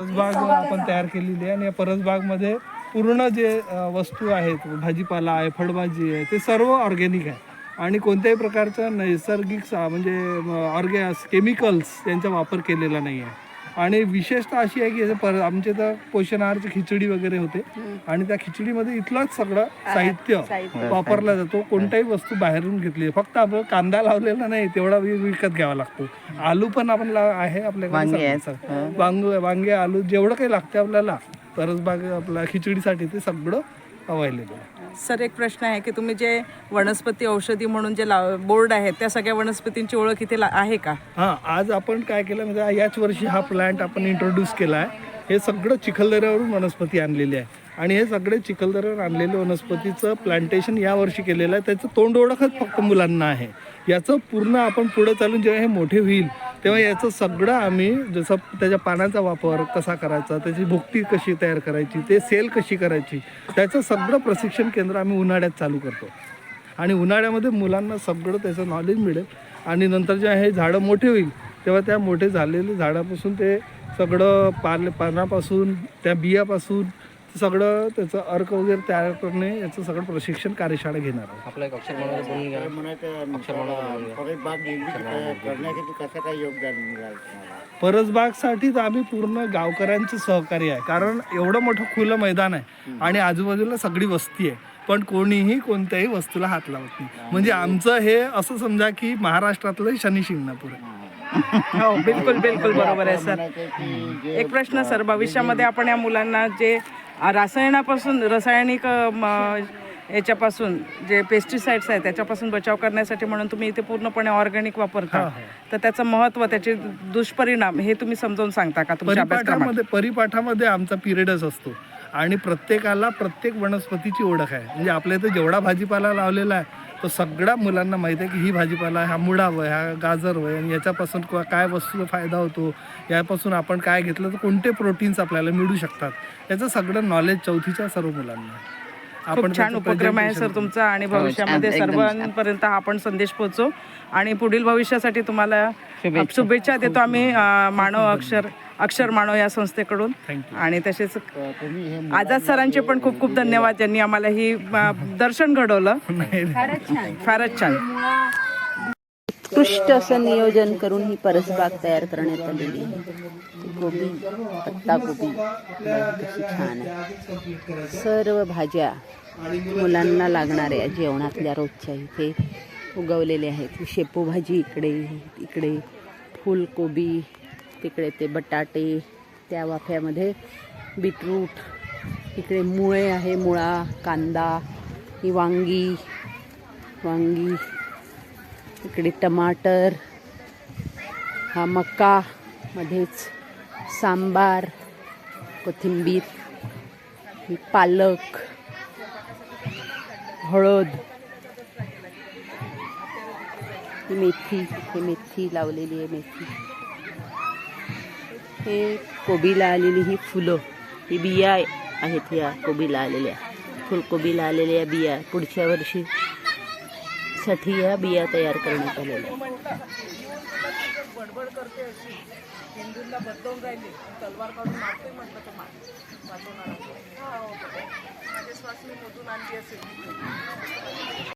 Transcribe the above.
परसबाग आपण तयार केलेली आहे आणि या परसबागमध्ये पूर्ण जे वस्तू आहेत भाजीपाला आहे फळभाजी आहे ते सर्व ऑर्गॅनिक आहे. आणि कोणत्याही प्रकारचं नैसर्गिक सा म्हणजे ऑर्गॅ केमिकल्स यांचा वापर केलेला नाही आहे. आणि विशेषतः अशी आहे की पर आमच्या तर पोषण आहारची खिचडी वगैरे होते. आणि त्या खिचडीमध्ये इथलंच सगळं साहित्य वापरला जातो. कोणत्याही वस्तू बाहेरून घेतली. फक्त आपण कांदा लावलेला नाही तेवढा विकत घ्यावा लागतो. आलू पण आपण आहे आपल्याकडे. वांग वांगे आलू जेवढं काही लागते आपल्याला परसबाग आपल्या खिचडीसाठी ते सगळं अवेलेबल आहे. सर एक प्रश्न आहे की तुम्ही जे वनस्पती औषधी म्हणून जे लाव बोर्ड आहेत त्या सगळ्या वनस्पतींची ओळख इथे ला- आहे का? हां आज आपण काय केलं म्हणजे याच वर्षी हा प्लांट आपण इंट्रोड्यूस केला आहे. हे सगळं चिखलदऱ्यावरून वनस्पती आणलेली आहे. आणि हे सगळे चिखलदऱ्यावर आणलेले वनस्पतीचं प्लांटेशन या वर्षी केलेलं आहे. त्याचं तोंड ओळखच फक्त मुलांना आहे. याचं पूर्ण आपण पुढे चालून जेव्हा हे मोठे होईल तेव्हा याचं सगळं आम्ही जसं त्याच्या पानाचा वापर कसा करायचा त्याची भुकटी कशी तयार करायची ते सेल कशी करायची त्याचं सगळं प्रशिक्षण केंद्र आम्ही उन्हाळ्यात चालू करतो. आणि उन्हाळ्यामध्ये मुलांना सगळं त्याचं नॉलेज मिळेल. आणि नंतर जे हे झाडं मोठे होईल तेव्हा त्या मोठे झालेले झाडापासून ते सगळं पाल पानापासून त्या बियापासून सगळं त्याचं अर्क वगैरे तयार करणे याचं सगळं प्रशिक्षण कार्यशाळा घेणार आहोत आपलं एक अक्षर म्हणून बोलून घ्या. म्हणायचं परत बाग निर्मिती करण्यासाठी कसं काय योगदान मिळालं तुम्हाला? परसबागसाठी तर आम्ही पूर्ण गावकऱ्यांचं सहकार्य आहे. कारण एवढं मोठं खुलं मैदान आहे आणि आजूबाजूला सगळी वस्ती आहे. पण कोणीही कोणत्याही वस्तूला हात लावत नाही. म्हणजे आमचं हे असं समजा की महाराष्ट्रातलं शनी शिंगणापूर आहे. हो. बिलकुल बिलकुल बरोबर आहे सर. एक प्रश्न सर. भविष्यामध्ये आपण या मुलांना जे रसायनापासून रासायनिक याच्यापासून जे पेस्टिसाइड्स आहेत त्याच्यापासून बचाव करण्यासाठी म्हणून तुम्ही इथे पूर्णपणे ऑर्गॅनिक वापरता. तर त्याचं महत्त्व त्याचे दुष्परिणाम हे तुम्ही समजावून सांगता का तुमच्या परिपाठामध्ये आमचा पिरियडच असतो. आणि प्रत्येकाला प्रत्येक वनस्पतीची ओळख आहे. म्हणजे आपल्या इथं जेवढा भाजीपाला लावलेला आहे तो सगळ्या मुलांना माहिती आहे की ही भाजीपाला हा मुळा वय हा गाजर वय आणि याच्यापासून क- काय वस्तूचा फायदा होतो यापासून आपण काय घेतलं तर कोणते प्रोटीन्स आपल्याला मिळू शकतात याचं सगळं नॉलेज चौथीच्या सर्व मुलांना. खूप छान उपक्रम आहे सर तुमचा आणि भविष्यामध्ये सर्वांपर्यंत हा आपण संदेश पोहोचू आणि पुढील भविष्यासाठी तुम्हाला शुभेच्छा. देतो आम्ही मानव अक्षर अक्षर मानव या संस्थेकडून. आणि तसेच तुम्ही हे आझाद सरांचे पण खूप खूप धन्यवाद. ज्यांनी आम्हाला ही दर्शन घडवलं. फारच छान. उत्कृष्ट असं नियोजन करून ही परसबाग तयार करण्यात आलेली आहे. गोबी पत्ता गोबी. कशी छान आहे. सर्व भाज्या मुलांना लागणाऱ्या जेवणातल्या रोजच्या इथे उगवलेल्या आहेत. शेपू भाजी इकडे इकडे. फुलकोबी तिकडे ते बटाटे त्या वाफ्यामध्ये बीटरूट इकडे मुळे आहे मुळा कांदा ही वांगी वांगी इकडे टमाटर हा मका मध्येच सांबार कोथिंबीर ही पालक हळद ही मेथी हे मेथी लावलेली आहे मेथी. हे कोबीला आलेली ही फुलं ही बिया आहेत या कोबीला आलेल्या. फुलकोबीला आलेल्या बिया पुढच्या वर्षी साठी या बिया तयार करण्यात आलेल्या. बडबड करते अशी हिंदूंना राहिली तलवार काढून मारते म्हटलं तर मार वाचवणार श्वास मी आणली असेल